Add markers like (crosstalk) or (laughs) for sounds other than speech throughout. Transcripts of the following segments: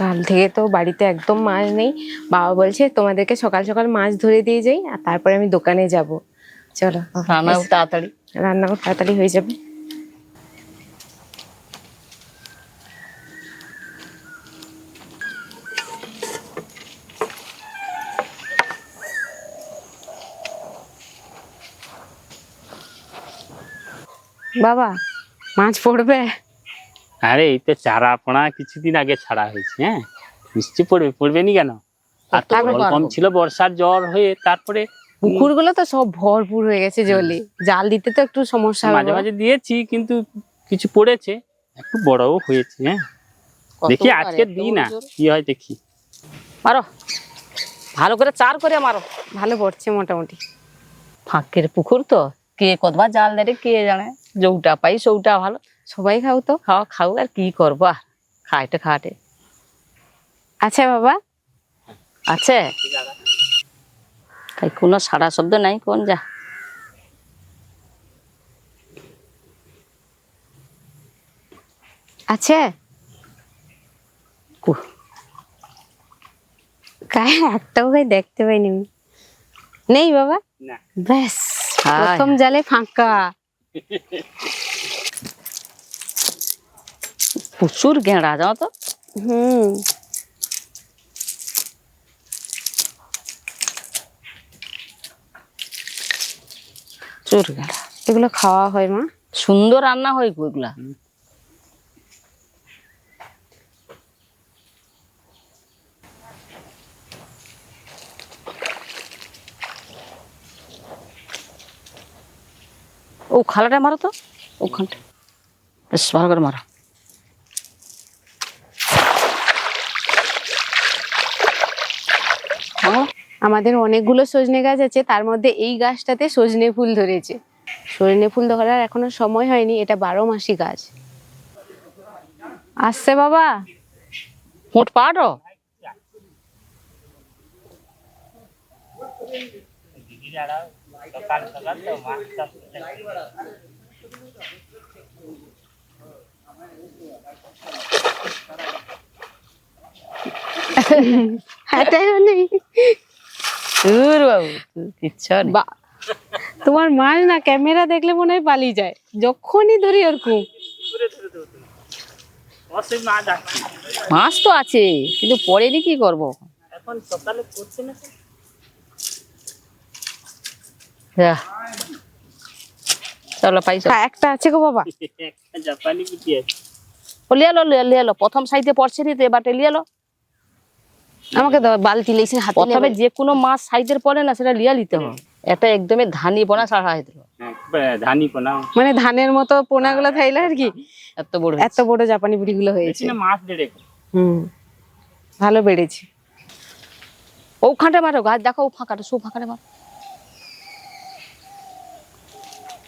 কাল থেকে তো বাড়িতে একদম মাছ নেই। বাবা বলছে তোমাদেরকে সকাল সকাল মাছ ধরে দিয়ে যাই আর তারপরে আমি দোকানে যাব। চলো রান্নাও তাড়াতাড়ি। রান্নাও তাড়াতাড়ি হয়ে যাবে। বাবা মাছ পড়বে? আরে এই তো চারা পোনা কিছুদিন আগে ছাড়া হয়েছে হ্যাঁ? নিশ্চয়ই পড়বে পড়বে নি কেন? আর তো জল কম ছিল বর্ষার জ্বর হয়ে তারপরে পুকুরগুলো তো সব ভরপুর হয়ে গেছে জলে। জাল দিতে তো একটু সমস্যা মাঝে মাঝে দিয়েছি কিন্তু কিছু পড়েছে একটু বড়ও হয়েছে হ্যাঁ? দেখি আজকে দিই না কি হয় দেখি। মারো। ভালো করে চার করে মারো। ভালো পড়ছে মোটামুটি। ফাঁকের পুকুর তো কে কতবার জাল দেয় কে জানে? যৌটা পাই সৌটা ভালো। সবাই খাও তো। খাওয়া খাও আর কি করব? আর খাইতে খাটে আচ্ছা বাবা। আছে? তাই কোনো সারা শব্দ নাই কোন যা। আছে? গায়ে একটাও গায়ে দেখতে পাইনি। নেই বাবা? ব্যাস প্রথম জালে ফাঁকা। প্রচুর গেঁড়া জানো তো? হুম। প্রচুর গেঁড়া। এগুলো খাওয়া হয় মা? সুন্দর রান্না হয় গো খালাটা মারো তো? ওখানটা। বেশ ভালো করে মারো। আমাদের অনেকগুলো সজনে গাছ আছে তার মধ্যে এই গাছটাতে সজনে ফুল ধরেছে। সজনে ফুল ধরার এখনও সময় হয়নি এটা বারো মাসি গাছ। আসছে বাবা। মোট পাড়ো সকাল সকাল তো মাছ চাষ তোমার মাছ না ক্যামেরা দেখলে মনে হয় পালিয়ে যায়। যখনই ধরি ওরকম মাছ তো আছে কিন্তু পড়েনি কি করব? এখন সকালে করছে না যা। চলো পাইছো। হ্যাঁ, একটা আছে গো বাবা। একটা জাপানি কুটি আছে। ও লিয়ে লো লিয়ে লিয়ে লো। প্রথম সাইডে পড়ছে নি তো লিয়ে লো। আমাকে বালতি লেগেছে হাতে প্রথমে যে কোনো মাছ সাইডের পড়ে না সেটা লিয়া নিতে হবে। এটা একদমই ধানি বোনা ছাড়া হয়ে দিল হ্যাঁ, ধানি পোনা। মানে ধানের মতো পোনাগুলো থাইলে আর কি। এত বড় এত বড় জাপানি বুড়ি গুলো হয়েছে মাছ দেড়ে হুম ভালো বেড়েছে। ওখানটা মারো গাছ দেখো ও ফাঁকাটা সব ফাঁকাটা মারো।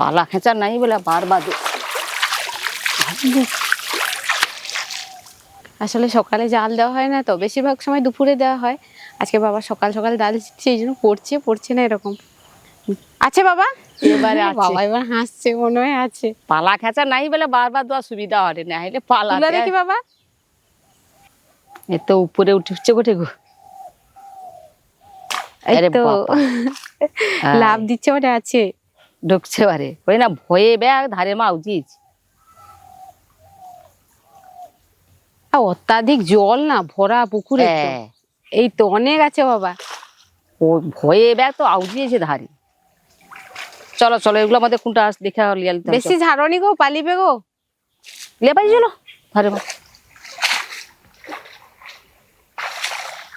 পালা খেঁচার নাই বলে বার বারবার আসলে সকালে জাল দেওয়া হয় না তো বেশিরভাগ সময় দুপুরে দেওয়া হয়। আজকে বাবা সকাল সকাল ডাল দিচ্ছে এই জন্য পড়ছে পড়ছে না এরকম। আছে বাবা? এবারে বাবা এবার হাসছে মনে হয় আছে। পালা খেঁচা নাই বলে বারবার দেওয়া সুবিধা হয় না হলে পালা দেখি বাবা। এ তো উপরে উঠে উঠছে গোটে গো। লাভ দিচ্ছে মানে আছে। ঢুকছে বারে। ওই না ভয়ে ব্যাগ ধারে মা উচিত অত্যাধিক জল না ভরা পুকুরে হ্যাঁ। এই তো অনেক আছে বাবা। ও ভয়ে ব্যাগ তো আউজিয়েছে ধারে। চলো চলো এগুলো আমাদের কোনটা আস দেখা লিয়া লিতে বেশি ঝাড়নি গো পালিবে গো। লিয়ে পাই চলো। ধারে মা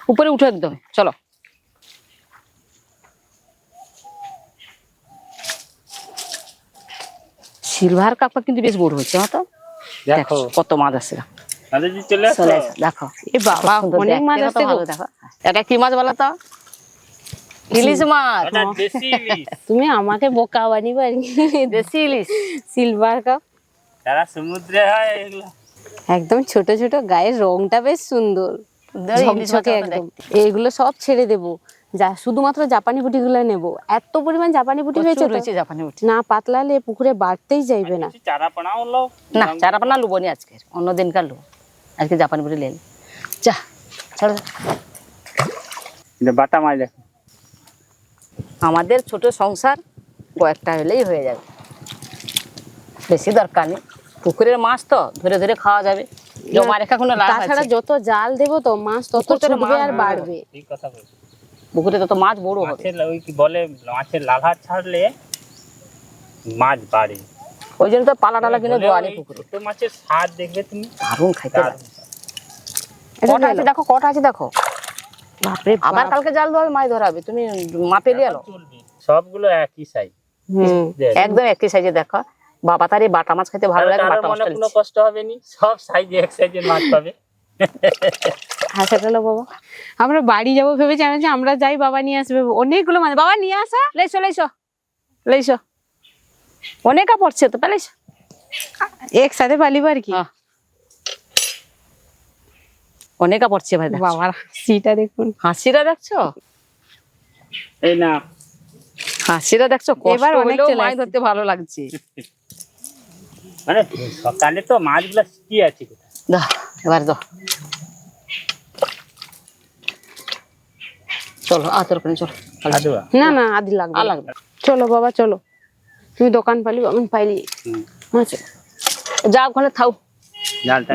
উপরে উঠো একদম। চলো। সিলভার কাপটা কিন্তু বেশ বড় হচ্ছে তো? দেখো। কত মাছ আছে। তাহলে যে চলে আসো চলে এসো, দেখো। এ বাবা অনেক মাছ আছে ভালো দেখো। এটা কি মাছ বলো তো? ইলিশ মাছ। এটা দেশি ইলিশ। (laughs) তুমি আমাকে বোকা বানিবে আর কি। দেশি ইলিশ। Silver cup. যারা সমুদ্রে হয় এগুলো। একদম ছোট ছোট গায়ের রংটা বেশ সুন্দর। ইলিশ ঝকঝকে একদম। এইগুলো সব ছেড়ে দেবো। যা শুধুমাত্র জাপানি পুঁটিগুলো নেব। এত পরিমাণ জাপানি পুঁটি হয়েছে হয়েছে জাপানি উঠছে না পাতলা হলে পুকুরে বাড়তেই যাইবে না। কিছু চারা পোনাও না চারা পানা লুবো নি আজকে অন্য দিনকার লুবো। আজকে জাপানি বুড়ি লেন। যা ছাড়ো। বাটা মাছ দেখো। আমাদের ছোট সংসার কয়েকটা হলেই হয়ে যাবে। বেশি দরকার নেই। পুকুরের মাছ তো ধরে ধরে খাওয়া যাবে। জমা রেখা কোনো লাভ তাছাড়া যত জাল দেবো তো মাছ তত ছুটবে আর বাড়বে। ঠিক কথা বলছো। পুকুরে তত মাছ বড় হবে। ওই কি বলে মাছের লালহাট ছাড়লে মাছ বাড়ে। ওই জন্য তো পালা টালা কিনে দেওয়া পুকুরে। ছোট মাছের স্বাদ দেখবে তুমি? দারুণ খাইতে এটা কটা আছে দেখো কটা আছে দেখো? বাপরে আবার কালকে জাল দেওয়া মাছ ধরাবে। তুমি মাপে নিয়ে এলো? সবগুলো একই সাইজ হুম একদম একই সাইজে দেখো। বাবা তার এই বাটা মাছ খেতে ভালো লাগে বাটা মাছটা কোনো কষ্ট হবে নি? সব সাইজে এক সাইজের মাছ পাবে। (laughs) বাবা। আমরা বাড়ি যাব ভেবে জানো যে আমরা যাই বাবা নিয়ে আসবে। অনেকগুলো মাছ বাবা নিয়ে আসা। লেইসো লেইসো লেইসো অনেক পড়ছে তো পেলেছ একসাথে পালিব আর কি? হ্যাঁ। অনেক পড়ছে ভাই বাবার হাসিটা দেখুন। হাসিটা দেখছ? এই না। হাসিটা দেখছ? এবার অনেক মাছ ধরতে ভালো লাগছে। মানে সকালে তো মাছগুলা কি আছে কোথায়? দাও। চলো আতর করে চলো। না না আদি লাগবে। লাগবে। চলো বাবা চলো। তুমি দোকান পালিব আমি পাইলি। আচ্ছা। যা ওখানে থাও।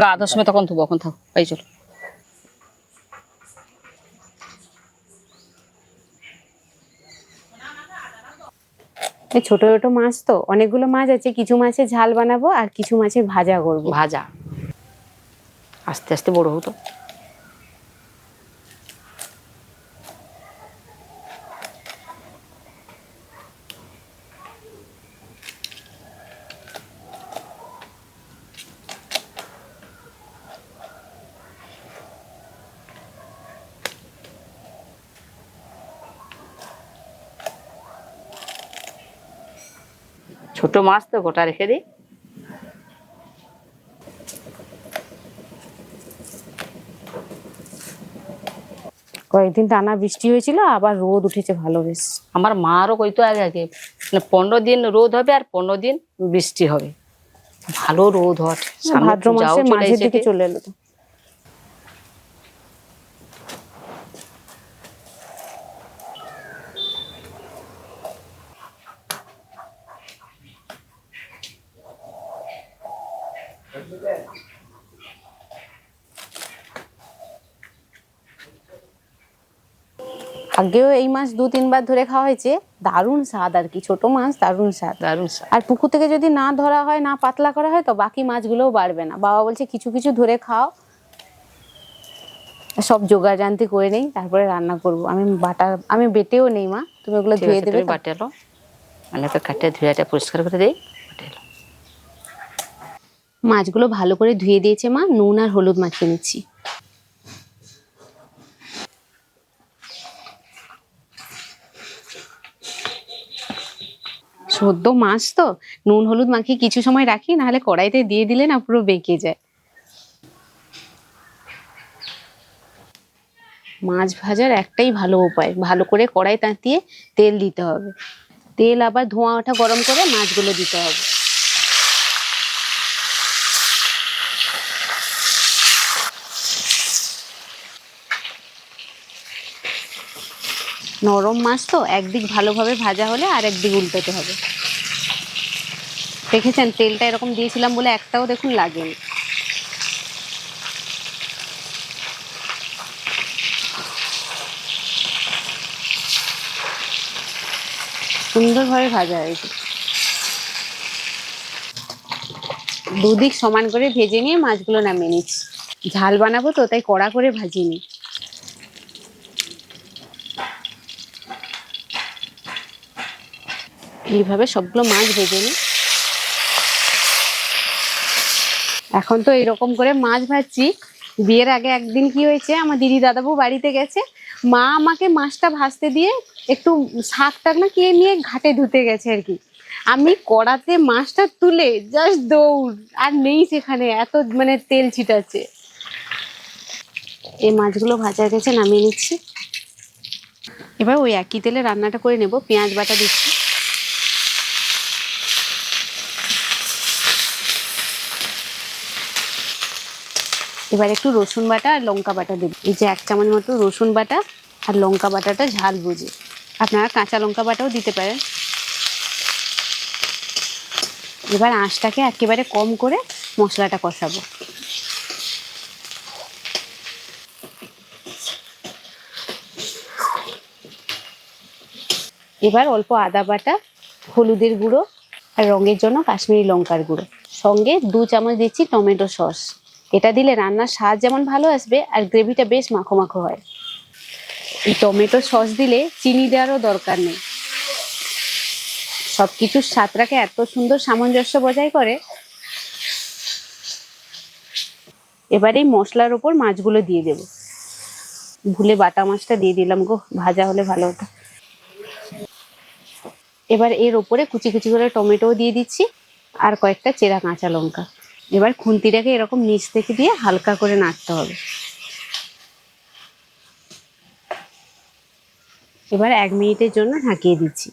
গা আধার সময় তখন থুবো এখন থাও। এই চলো। এই ছোট ছোট মাছ তো অনেকগুলো মাছ আছে। কিছু মাছের ঝাল বানাবো আর কিছু মাছের ভাজা করব। ভাজা। আস্তে আস্তে বড় হতো। ছোট মাছ তো গোটা রেখে দিই। কয়েকদিন টানা বৃষ্টি হয়েছিল আবার রোদ উঠেছে ভালো বেশ। আমার মারও কইতো আগে আগে মানে পনেরো দিন রোদ হবে আর পনেরো দিন বৃষ্টি হবে। ভালো রোদ হয় ভাদ্র মাসে মাঝের দিকে চলে এলো তো। আগেও এই মাছ দু তিনবার ধরে খাওয়া হয়েছে। দারুণ স্বাদ আর কি ছোট মাছ দারুণ স্বাদ। দারুণ স্বাদ। আর পুকুর থেকে যদি না ধরা হয় না পাতলা করা হয় তো বাকি মাছগুলোও বাড়বে না। বাবা বলছে কিছু কিছু ধরে খাও। সব জোগাড় জানতে করে নেই তারপরে রান্না করব। আমি বাটা আমি বেটেও নেই মা। তুমি ওগুলো ধুয়ে দেবে তুমি তো? বাটে এলো মানে তো কাটে ধুয়ে এটা পরিষ্কার করে দেই। মাছগুলো ভালো করে ধুয়ে দিয়েছে মা। নুন আর হলুদ মাখিয়ে নিচ্ছি। সদ্য মাছ তো, নুন, হলুদ মাখিয়ে কিছু সময় রাখি, নাহলে কড়াইতে দিয়ে দিলে না পুরো বেঁকে যায়। মাছ ভাজার একটাই ভালো উপায়, ভালো করে কড়াই তাঁতিয়ে তেল দিতে হবে। তেল আবার ধোঁয়া ওঠা গরম করে মাছগুলো দিতে হবে। নরম মাছ তো, একদিক ভালোভাবে ভাজা হলে আর একদিক উল্টোতে হবে। দেখেছেন, তেলটা এরকম দিয়েছিলাম বলে একটাও দেখুন লাগেনি। সুন্দরভাবে ভাজা হয়েছে। দুদিক সমান করে ভেজে নিয়ে মাছগুলো নামিয়ে নিচ্ছি। ঝাল বানাবো তো, তাই কড়া করে ভাজিনি। এইভাবে সবগুলো মাছ ভেজে নিই। এখন তো এরকম করে মাছ ভাজছি। বিয়ের আগে একদিন কি হয়েছে, আমার দিদি দাদাবু বাড়িতে গেছে। মা আমাকে মাছটা ভাজতে দিয়ে একটু শাক টাক না কি নিয়ে ঘাটে ধুতে গেছে আর কি। আমি কড়াতে মাছটা তুলে জাস্ট দৌড়, আর নেই সেখানে, এত মানে তেল ছিটাচ্ছে। এই মাছগুলো ভাজা গেছে নামিয়ে নিচ্ছি। এবার ওই একই তেলে রান্নাটা করে নেব, পেঁয়াজ বাটা দিচ্ছি। এবার একটু রসুন বাটা আর লঙ্কা বাটা দেব। এই যে এক চামচ মতো রসুন বাটা আর লঙ্কা বাটাটা ঝাল বুঝে। আপনারা কাঁচা লঙ্কা বাটাও দিতে পারেন। এবার আঁশটাকে একেবারে কম করে মশলাটা কষাবো। এবার অল্প আদা বাটা, হলুদের গুঁড়ো আর রঙের জন্য কাশ্মীরি লঙ্কার গুঁড়ো। সঙ্গে দু চামচ দিচ্ছি টমেটো সস। এটা দিলে রান্নার স্বাদ যেমন ভালো আসবে আর গ্রেভিটা বেশ মাখো মাখো হয়। এই টমেটো সস দিলে চিনি দেওয়ারও দরকার নেই। সব কিছুর স্বাদটাকে এত সুন্দর সামঞ্জস্য বজায় করে। এবার এই মশলার ওপর মাছগুলো দিয়ে দেবো। ভুলে বাটা মাছটা দিয়ে দিলাম গো, ভাজা হলে ভালো হতো। এবার এর ওপরে কুচি কুচি করে টমেটোও দিয়ে দিচ্ছি আর কয়েকটা চেরা কাঁচা লঙ্কা। এবার খুন্তিটাকে এরকম নিচ থেকে দিয়ে হালকা করে নাড়তে হবে। এবার এক মিনিটের জন্য ঢাকিয়ে দিচ্ছি।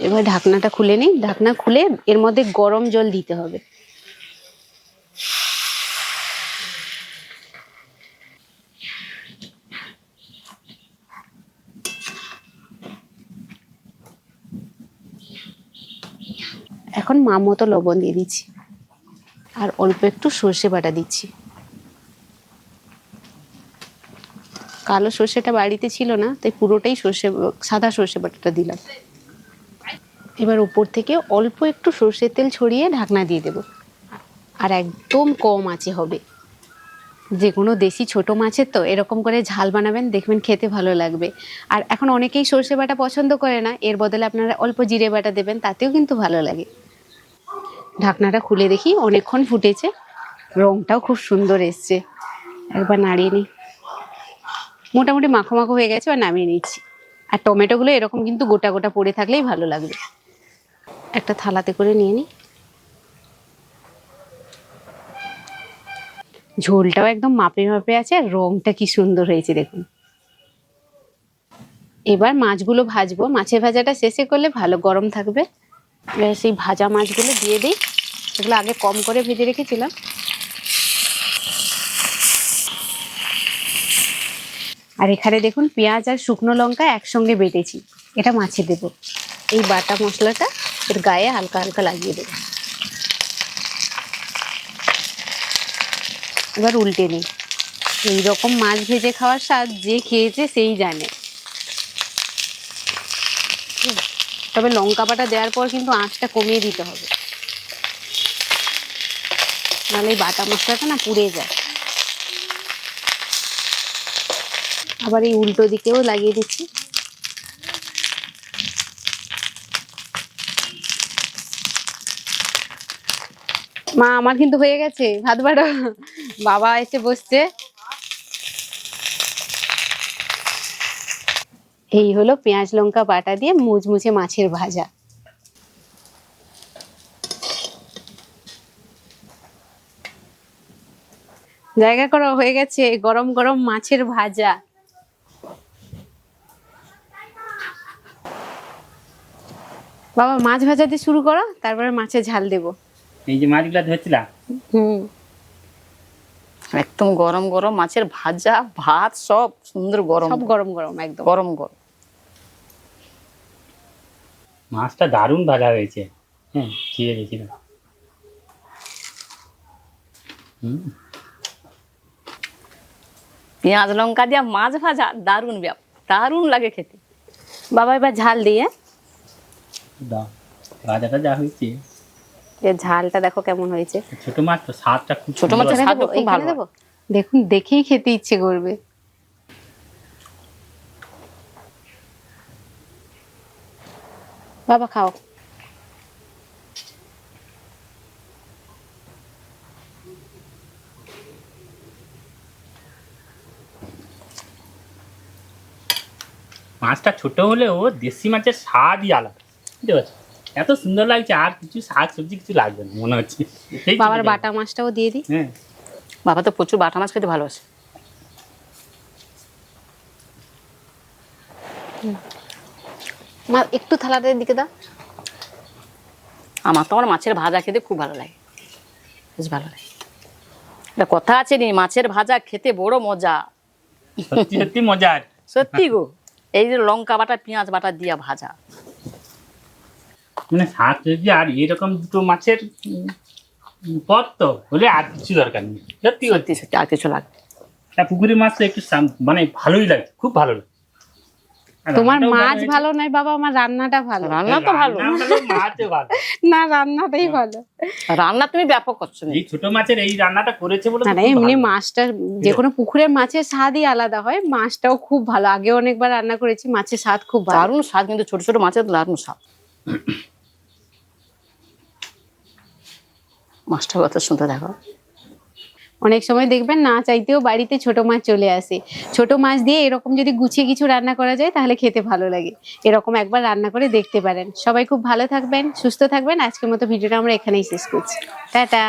এবার ঢাকনাটা খুলে নিই। ঢাকনা খুলে এর মধ্যে গরম জল দিতে হবে। এখন মা মতো লবণ দিয়ে দিচ্ছি। আর অল্প একটু সর্ষে বাটা দিচ্ছি। কালো সর্ষেটা বাড়িতে ছিল না, তাই পুরোটাই সর্ষে, সাদা সর্ষে বাটাটা দিলাম। এবার উপর থেকে অল্প একটু সর্ষের তেল ছড়িয়ে ঢাকনা দিয়ে দেব। আর একদম কম আঁচে হবে। যে কোনো দেশি ছোট মাছের তো এরকম করে ঝাল বানাবেন, দেখবেন খেতে ভালো লাগবে। আর এখন অনেকেই সর্ষে বাটা পছন্দ করে না, এর বদলে আপনারা অল্প জিরে বাটা দেবেন, তাতেও কিন্তু ভালো লাগে। ঢাকনাটা খুলে দেখি, অনেকক্ষণ ফুটেছে। রংটাও খুব সুন্দর এসছে। একবার নাড়িয়ে নিই। মোটামুটি মাখো মাখো হয়ে গেছে আর নামিয়ে নিচ্ছি। আর টমেটোগুলো এরকম কিন্তু গোটা গোটা পড়ে থাকলেই ভালো লাগবে। একটা থালাতে করে নিয়ে নিই। ঝোলটাও একদম মাপে মাপে আছে, আর রংটা কি সুন্দর হয়েছে, দেখুন। এবার মাছগুলো ভাজবো। মাছের ভাজাটা শেষে করলে ভালো গরম থাকবে। সেই ভাজা মাছগুলো দিয়ে দিই। এগুলো আগে কম করে ভেজে রেখেছিলাম। আর এখানে দেখুন পেঁয়াজ আর শুকনো লঙ্কা একসঙ্গে বেটেছি। এটা মাছে দেব। এই বাটা মশলাটা এর গায়ে হালকা হালকা লাগিয়ে দেবো। এবার উল্টে নিই। এইরকম মাছ ভেজে খাওয়ার স্বাদ যে খেয়েছে সেই জানে হুম, তবে লঙ্কা বাটা দেওয়ার পর কিন্তু আঁচটা কমিয়ে দিতে হবে। নাহলে এই বাটা মশলাটা না পুড়ে যায়। আবার এই উল্টো দিকেও লাগিয়ে দিচ্ছি। মা, আমার কিন্তু হয়ে গেছে। ভাত বাড়ো। বাবা এসে বসছে। এই হলো পেঁয়াজ লঙ্কা বাটা দিয়ে মুচমুচে মাছের ভাজা। জায়গা করো হয়ে গেছে গরম গরম মাছের ভাজা। বাবা মাছ ভাজা দিয়ে শুরু করো তারপরে মাছের ঝাল দেবো। এই যে মাছগুলা ধরছিলাম হুম। একদম গরম গরম মাছের ভাজা ভাত সব সুন্দর গরম। সব গরম গরম একদম। গরম গরম। মাছটা দারুণ ভাজা হয়েছে। হ্যাঁ খেয়ে গেছিলাম হুম। পেঁয়াজ লঙ্কা দিয়া মাছ ভাজা দারুণ ব্যাপ দারুণ লাগে খেতে। বাবা এবার ঝাল দিয়ে। দাও ভাজাটা যা হয়েছে। এর ঝালটা দেখো কেমন হয়েছে। ছোট মাছ তো স্বাদটা খুব ছোট এখানে খুব ভালো দেখুন দেখেই খেতে ইচ্ছে করবে। বাবা খাও। মাছটা ছোট হলেও দেশি মাছের স্বাদই আলাদা। বুঝতে পারছ? এত সুন্দর লাগছে আর কিছু শাক সবজি কিছু লাগবে না মনে হচ্ছে। বাবার বাটা মাছটাও দিয়ে দিই। হ্যাঁ। বাবা তো প্রচুর বাটা মাছ খেতে ভালোবাসে। মা একটু থালাটার দিকে দাও। আমার তো আমার মাছের ভাজা খেতে খুব ভালো লাগে। বেশ ভালো লাগে। একটা কথা আছে নি মাছের ভাজা খেতে বড় মজা। সত্যি সত্যি মজার। সত্যি গো এই যে লঙ্কা বাটা পেঁয়াজ বাটা দিয়া ভাজা। মানে শাক সবজি আর এরকম দুটো মাছের পদ তো হলে আর কিছু দরকার নেই। সত্যি সত্যি সত্যি আর কিছু লাগবে। তা পুকুরের মাছ তো একটু মানে ভালোই লাগে খুব ভালো লাগে। তোমার মাছ ভালো নয় বাবা আমার রান্নাটা ভালো। রান্না তো ভালো। (laughs) না রান্নাটাই ভালো। রান্না তুমি ব্যাপক করছ এই ছোট মাছের এই রান্নাটা করেছে বলে না এমনি মাছটা যে কোনো পুকুরের মাছের স্বাদই আলাদা হয় মাছটাও খুব ভালো। আগে অনেকবার রান্না করেছি মাছের স্বাদ খুব ভালো। দারুণ স্বাদ কিন্তু ছোট ছোট মাছের দারুণ স্বাদ। (coughs) মাছটা কথা শুনতে দেখো অনেক সময় দেখবেন না চাইতেও বাড়িতে ছোট মাছ চলে আসে। ছোট মাছ দিয়ে এরকম যদি গুছিয়ে কিছু রান্না করা যায়, তাহলে খেতে ভালো লাগে। এরকম একবার রান্না করে দেখতে পারেন। সবাই খুব ভালো থাকবেন, সুস্থ থাকবেন। আজকের মতো ভিডিওটা আমরা এখানেই শেষ করছি। টাটা!